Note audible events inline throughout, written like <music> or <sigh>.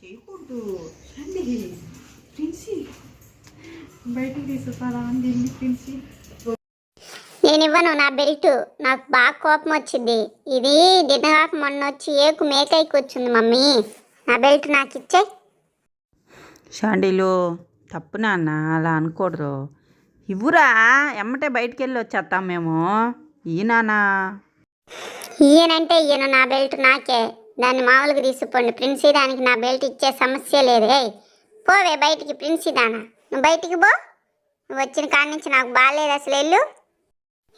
చేయకూడదు. రండి ప్రిన్సి. బయటికి తీసుకురా దీన్ని ప్రిన్సి. నేను ఇవ్వను నా బెల్ట్. నాకు బాగా కోపం వచ్చింది. ఇది దినగాక మొన్న వచ్చి ఏకు మేకైకి వచ్చింది మమ్మీ. నా బెల్ట్ నాకు ఇచ్చే. షాండీలు తప్పు నాన్న అలా అనకూడదు. ఇవ్వురా ఎమ్మటే బయటికి వెళ్ళి వచ్చేస్తాం మేము. ఈ నాన్న. ఈయనంటే ఈయన నా బెల్ట్ నాకే. దాన్ని మామూలుగా తీసుకోండి. ప్రిన్సీ దానికి నా బెల్ట్ ఇచ్చే సమస్య లేదు. ఏయ్ పోవే బయటికి ప్రిన్సీ దానా? నువ్వు బయటికి పో. నువ్వు వచ్చిన కాడి నుంచి నాకు బాగాలేదు అసలు వెళ్ళు.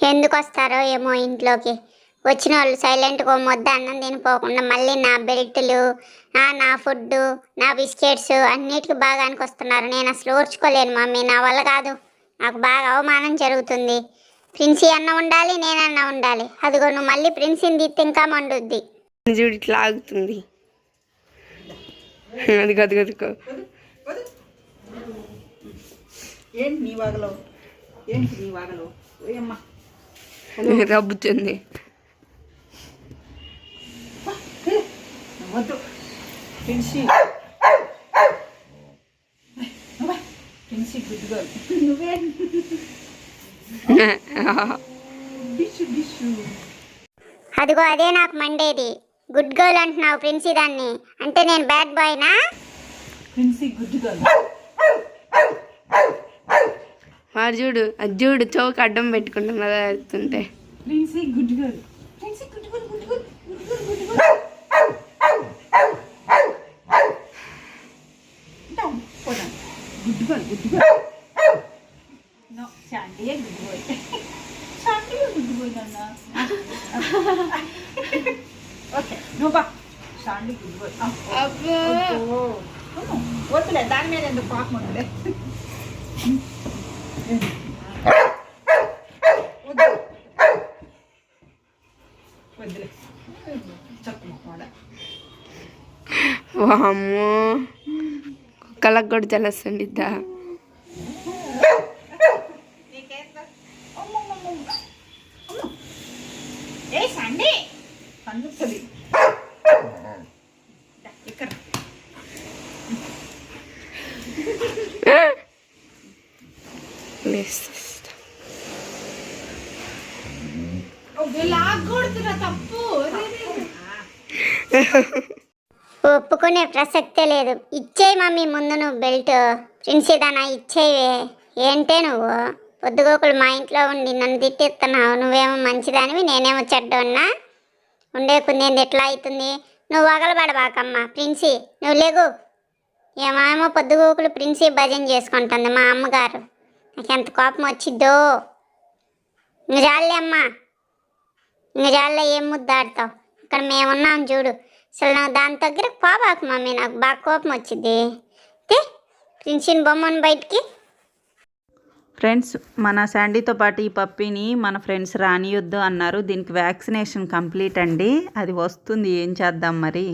ఎందుకు వస్తారో ఏమో ఇంట్లోకి. వచ్చిన వాళ్ళు సైలెంట్గా మొద్ద అన్నం తినిపోకుండా మళ్ళీ నా బెల్టులు నా ఫుడ్ నా బిస్కెట్స్ అన్నిటికీ బాగానికి వస్తున్నారు. నేను అసలు ఓర్చుకోలేను మమ్మీ నా వల్ల కాదు. నాకు బాగా అవమానం జరుగుతుంది. ప్రిన్సీ అన్న ఉండాలి నేనన్నా ఉండాలి. అదిగో నువ్వు మళ్ళీ ప్రిన్సీని తీస్తే ఇంకా మండుద్ది. చూడు ఇట్లా ఆగుతుంది. అది గది గదికో ఏంటి నీ వాగలో? ఏంటి నీ వాగలో? రబ్బుతుంది వద్దు నువ్వే అదిగో అదే నాకు మండేది. గుడ్ గర్ల్ అంటున్నావు ప్రిన్సీ దాన్ని. అంటే నేను బ్యాడ్ బాయ్నా ప్రిన్సి గుడ్ గర్ల్. వాడు చూడు అది చూడు చౌక అడ్డం పెట్టుకుంటాం కదా వెళ్తుంటే. Princy good girl. Princy good girl good girl good girl good girl. Down పోదాం. Good girl good girl. No Sandy good boy. Sandy good boy నాన్న. ఓకే నువ్వు బా శాండీ గుడ్ బాయ్ వద్దులే దాని మీద ఎందుకు పాపం ఉందిలే వద్దు వద్దులే చెప్పు మాట వామ్మో కుక్కలకు కూడా తెలుస్తుండిద్దా ఏ సండే పండుతుంది <laughs> ఒప్పుకునే ప్రసక్తే లేదు. ఇచ్చేయి మమ్మీ ముందు నువ్వు బెల్ట్. ప్రిన్సీదానా ఇచ్చేవే. ఏంటే నువ్వు? పొద్దుగోకులు మా ఇంట్లో ఉండి నన్ను తిట్టిస్తున్నావు. నువ్వేమో మంచిదానివి నేనేమో చెడ్డోన్నా? ఉండే కుందేంది ఎట్లా అవుతుంది? నువ్వు వగలబడబాకమ్మా ప్రిన్సీ. నువ్వు లేగు. ఏమేమో పొద్దుగోకులు ప్రిన్సీ భజన చేసుకుంటుంది మా అమ్మగారు. నాకు ఎంత కోపం వచ్చిద్దో. ఇంక చాలే అమ్మా. ఇంక చాలే ఏం ముద్దాడతావు ఇక్కడ మేమున్నాం చూడు. అసలు నాకు దాని దగ్గర పోబాకు మమ్మీ నాకు బాగా కోపం వచ్చింది తే ప్రిన్సిన్ బొమ్మను బయటికి. ఫ్రెండ్స్ మన శాండీతో పాటు ఈ పప్పిని మన ఫ్రెండ్స్ రానియొద్దు అన్నారు. దీనికి వ్యాక్సినేషన్ కంప్లీట్ అండి. అది వస్తుంది. ఏం చేద్దాం మరి?